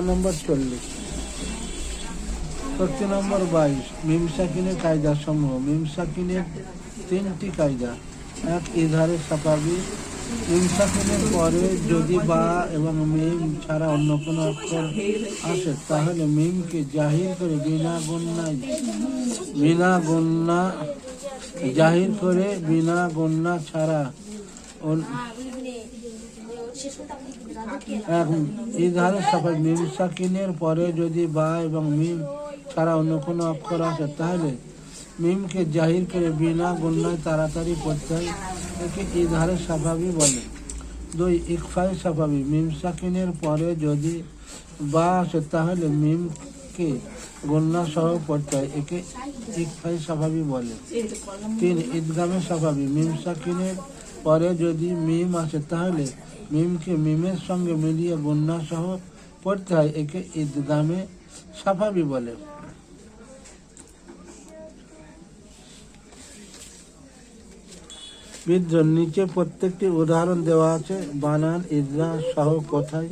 নম্বর চল্লিশ। নম্বর বাইশ। কায়দা সমূহ তিনটি কায়দা। এক পরে যদি বা এবং মিম ছাড়া অন্য কোনো অক্ষর আসে, তাহলে মিমকে জাহির করে বিনা গণ্যায় বিনা গণ্যা জাহির করে বিনা গণ্যা ছাড়া এক ইধারে সাফাই মিম সাকিনের পরে যদি বা এবং মিম ছাড়া অন্য কোনো অক্ষর আসে তাহলে মিমকে জাহির করে বিনা গণ্যায় তাড়াতাড়ি পড়তে একে ইধারে সাফাবি বলে। দুই, ইকফাই সাফাবি। মিম সাকিনের পরে যদি বা আসে, তাহলে মিমকে গণ্যা সহ পড়তে হয় একে ইকফাই সাফাবি বলে। তিন, ঈদগামে স্বাভাবিক মিম সাকিনের পরে যদি মিম আসে তাহলে মিমকে মিমের সঙ্গে মিলিয়ে গণ্যা সহ পড়তে হয়, একে ঈদগামে সাফাবি বলে। বিদ্রোহ নিচে প্রত্যেকটি উদাহরণ দেওয়া আছে, বানান ইদরা সহ কোথায়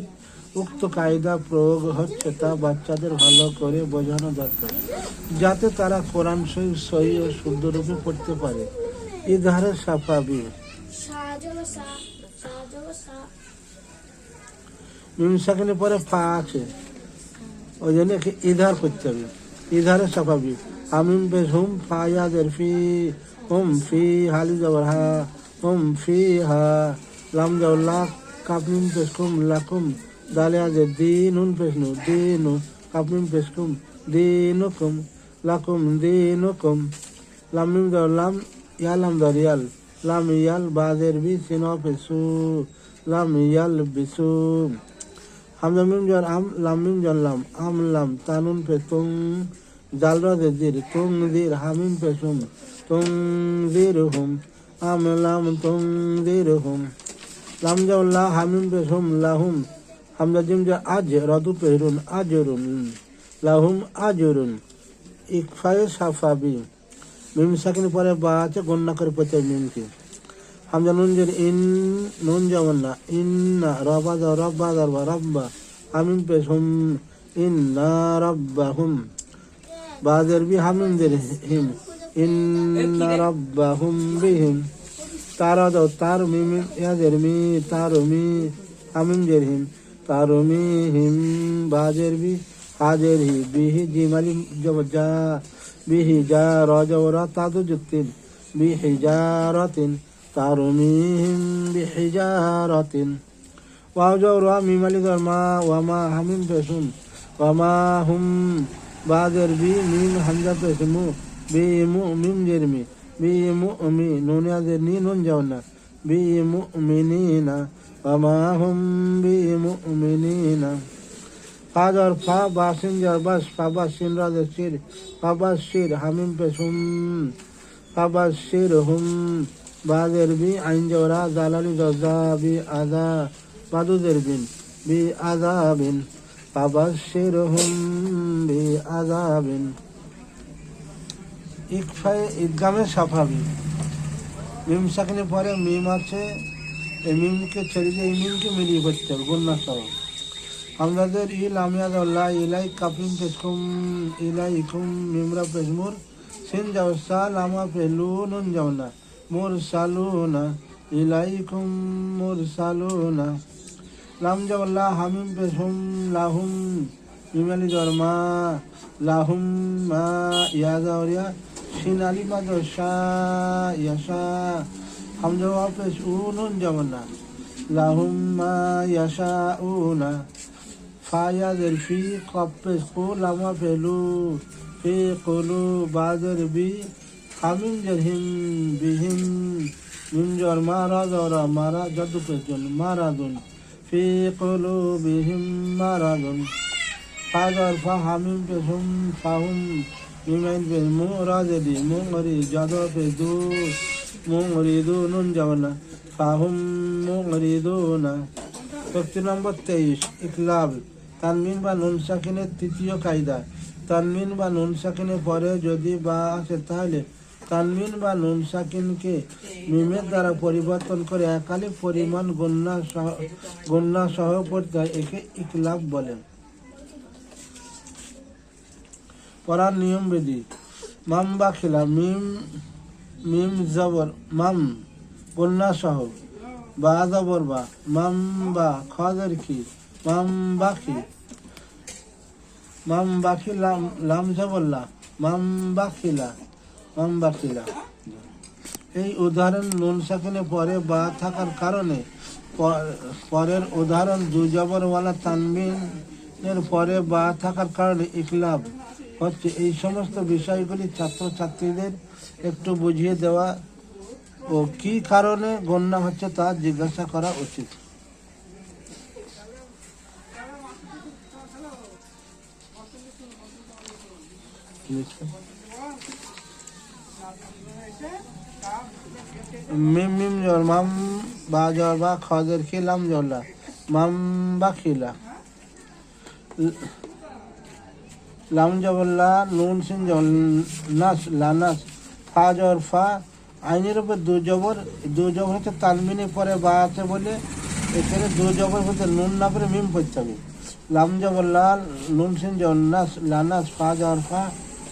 উক্ত কায়দা প্রয়োগ হচ্ছে তা বাচ্চাদের ভালো করে বোঝানো দরকার, যাতে তারা কোরআন সহি সহি ও শুদ্ধ রূপে পড়তে পারে। ইধারে সাফাবি। সাকিনের পরে ফা আছে। ওই জন্য ইধার করতে হবে। ইধারে সাফাবি। আমিন বেশ হুম ফায়াদের ফি, হুম ফি হালি যাবার হা, হুম ফি হা, লাম যাওয়া কাপমিন পেশ কুম লাকুম দালে আজে দিন হুন পেশ নু দিন কাপমিন পেশ কুম দিন হুকুম লাকুম দিন হুকুম লামিম যাও লাম ইয়ালাম দরিয়াল লাম ইয়াল বাদের বি সিন পেশু লাম ইয়াল বিসু। হামজা মিম আম, লাম মিম জন আম লাম তানুন পে জাল রাজে জির, তুং জির হামিম পে সুম, তুং জির হুম, আম লাম তুং জির হুম। লাম লা হামিম পে সুম, লাহুম হামজা জিম যা আজ রদু পে রুন আজরুন, লাহুম আজরুন। ইকফায়ে সাফাবি মিম সাকিন পরে বা আছে গণ্যা করে পড়তে হবে মিমকে। হামজা নুন জের ইন, নুন যেমন না, ইন্না রবা দাও রব্বা দারবা রব্বা, হামিম পেশ হুম, ইন্না রব্বা হুম। বাদের বি হামিম দের হিম, ইন্না রব্বা হুম বিহিম তারা দাও তার মিম ইয়াদের মি, তার মি হামিম জের হিম। তার মি, হিম বাজের বি, হাজের হি, বিহি জিমালি জব যা বিহি যা রজওরা তাদু যুক্তিন বিহিজারাতিন তারমিহিম বিহিজারাতিন। ওয়াও জওরা মিমালি ধর্মা ওয়ামা হামিম পেশুম ওয়ামা হুম বাদের বি মিম হামজা পেশমু বি মু মিম জেরমি, বি মু মি নুনিয়া জের নি নুন যাওনা বি মু মিনিনা ওয়ামা হুম বি মু মিনিনা ফাজার ফা বাসিন জার বাস ফা বাসিন রাজের শির ফা বাস শির হামিম পেশুম ফা বাস শির হুম বাদের বি আইন জওরা জালালি দজা বি আদা বাদুদের বিন বি আদা বিন ফা বাস শির হুম বি আদা বিন ইকফায়ে ঈদগামে সাফাবি। মিম সাকিনের পরে মিম আছে এই মিমকে ছেড়ে দিয়ে এই মিমকে মিলিয়ে করতে হবে গন্যা আমাদের ইল আমিয়াদুল্লাহ ইলাই কাপিম পেশকুম ইলাই ইকুম মিমরা পেশমুর সিন যাওসা লামা পেলু নুন যাওনা মুর সালুনা ইলাইকুম মুর সালুনা লাম যাওল্লাহ হামিম পেশহুম লাহুম মিমালি দরমা লাহুম মা ইয়াদাউরিয়া সিন আলি মা দশা ইয়াশা হামজা পেশ উ নুন যাওনা লাহুম মা ইয়াশা উনা ফায়াদের ফি কপেস কো লামা ফেলু, ফি কলু বাদের বি হামিম জরহিম বিহিম। মিম জর মারা জরা মারা জাদু পেজন মারাদুন ফি কলু বিহিম মারাদুন ফাজার ফা হামিম পেশুম ফাহুম মিমাইন পে মুরাজেদি মুংরি জাদু পে দু মুংরি দু নুন যাওনা ফাহুম মুংরি দু না। শক্তি নম্বর তেইশ ইকলাব তানমিন বা নুন সাকিনের তৃতীয় কায়দা। তানমিন বা নুন সাকিনের পরে যদি বা আসে তাহলে তানমিন বা নুন সাকিনকে মিমের দ্বারা পরিবর্তন করে একালি পরিমাণ গণ্যা সহ গণ্যা সহ পড়তে একে ইকলাব বলেন পড়ার নিয়ম বিধি। মাম বা খিলা, মিম মিম জবর, মাম বন্যা সহ। বা জবর বা, মাম বা খদের কি মাম বাকি মাম বাকি লাম লাম জবল্লা মাম বাকিলা এই উদাহরণ নুন সাকিনে পরে বা থাকার কারণে পরের উদাহরণ দু জবরওয়ালা তানবিনের পরে বা থাকার কারণে ইকলাব হচ্ছে। এই সমস্ত বিষয়গুলি ছাত্রছাত্রীদের একটু বুঝিয়ে দেওয়া ও কি কারণে গণ্য হচ্ছে তা জিজ্ঞাসা করা উচিত। মিম মিম জল, মাম বা জল, বা খদের খিলাম জল্লা মাম বা খিলা লাম জবল্লা নুন সিন জল, নাস লানাস ফা জর ফা, আইনের উপর দু জবর দু জবর হচ্ছে তানবিনে পরে বা আছে বলে, এখানে দু জবর হচ্ছে নুন না পরে মিম পড়তে হবে। লাম নুন সিন জল নাস লানাস ফা জর ফা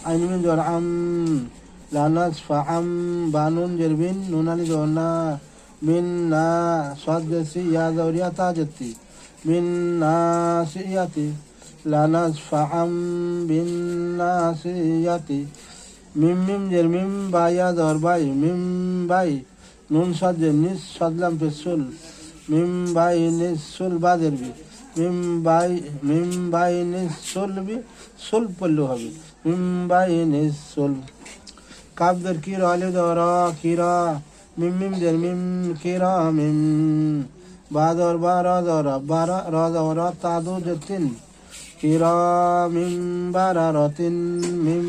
আইন জর লানাস ফা আম বানুন জেরবিন নুনানি জনা মিন না সাদ জেসি ইয়া জরিয়া তাজতি মিন নাসিয়াতি লানাস ফা আম বিন মিম মিম জের মিম বাই মিম বাই নুন সাদ জের নিস সাদলাম পেসুল মিম বাই নিস সুল বা দেরবি মিম বাই বি সুল পড়লেও হবে মিম বাই নিস সুল কাবদের কিরা আলে দরা কিরা মিম মিম দের মিম কিরা মিম বাদর বারা দরা বারা রা দরা তাদু জতিন কিরা মিম বারা রতিন মিম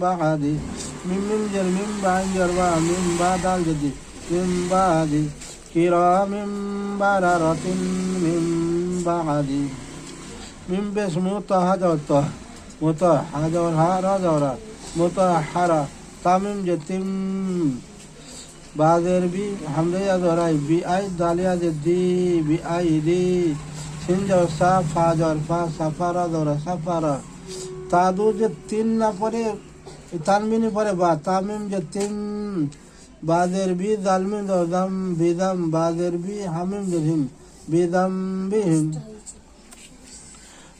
বাহাদি মিম মিম জের মিম বাই জর বা মিম বাদাল যদি মিম বাদি কিরা মিম বারা রতিন মিম বাহাদি মিম বেশ হাজার তো মুতা হাজার হারা দরা মুতা হারা তামিম জতিম বাদের বি হামদাইয়া দরাই বি আই দালিয়া দি বি আই দি সিনজর সা ফাজর ফা সাফারা দরা সাফারা তাদু যে তিন না পরে তানমিনি পরে বা তামিম যে তিন বাদের বি দালমি দরদাম বিদাম বাদের বি হামিম জহিম بذنبهم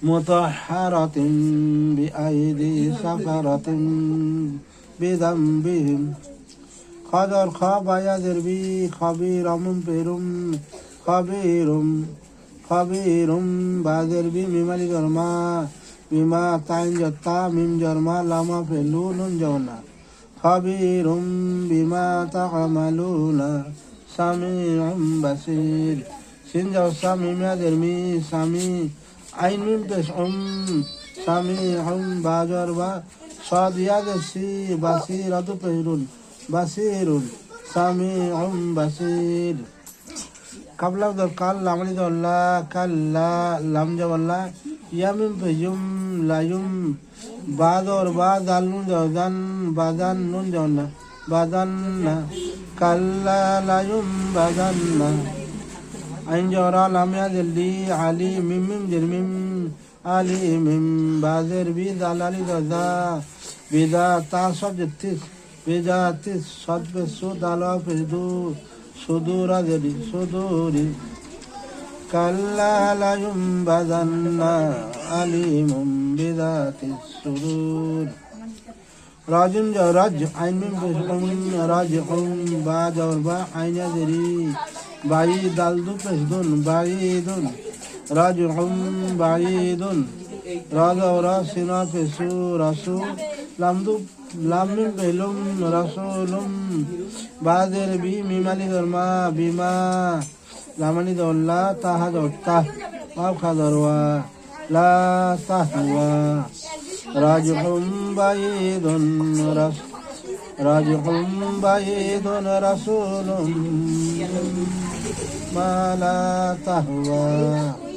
مطهرة بأيدي سفرة بذنبهم قد الخاب يذر بي خبير منبر خبير خبير بذر بي ممال جرما بما تعين جتا من جرما لما في اللون جونا خبير بما تعملون سميع بصير sinja sami miader mi sami ainun pesh um sami hum bajar ba sad yader si basiratu pehrun basirun sami hum basir قبل افضل قال لام لد الله قال لا لام جب الله يم بيم لا يم بعد اور بعد النون جودن بعدن نون جودن بعدن كلا لا يم بعدن লামিয়া দিল্লি আলি মিম মিম জের মিম, আলি মিম বাজের বিদ আলালি দজা বিদা তা সব যেতিস বেজা তিস সদ পে সুদ আলা পেদু সুদুরা জেরি সুদুরি। কাল্লা লায়ুম বাজান্না আলিমুম বিদাতিস সুদুর। রাজুন যাও রাজ আইন মিম পেশকুম রাজ হুম বা যাওর বা আইনা দেরি বাই দাল দু পেশদুন বাইদুন রাজ হুম বাইদুন রাজ রা সিনা পেশু রাসু লামদু লামিম পেলুম রাসুলুম বাদের বি মিমালি দরমা বিমা লামানি দল্লা তাহা দত্তা মাফ খাদরওয়া লা ما لا تهوى.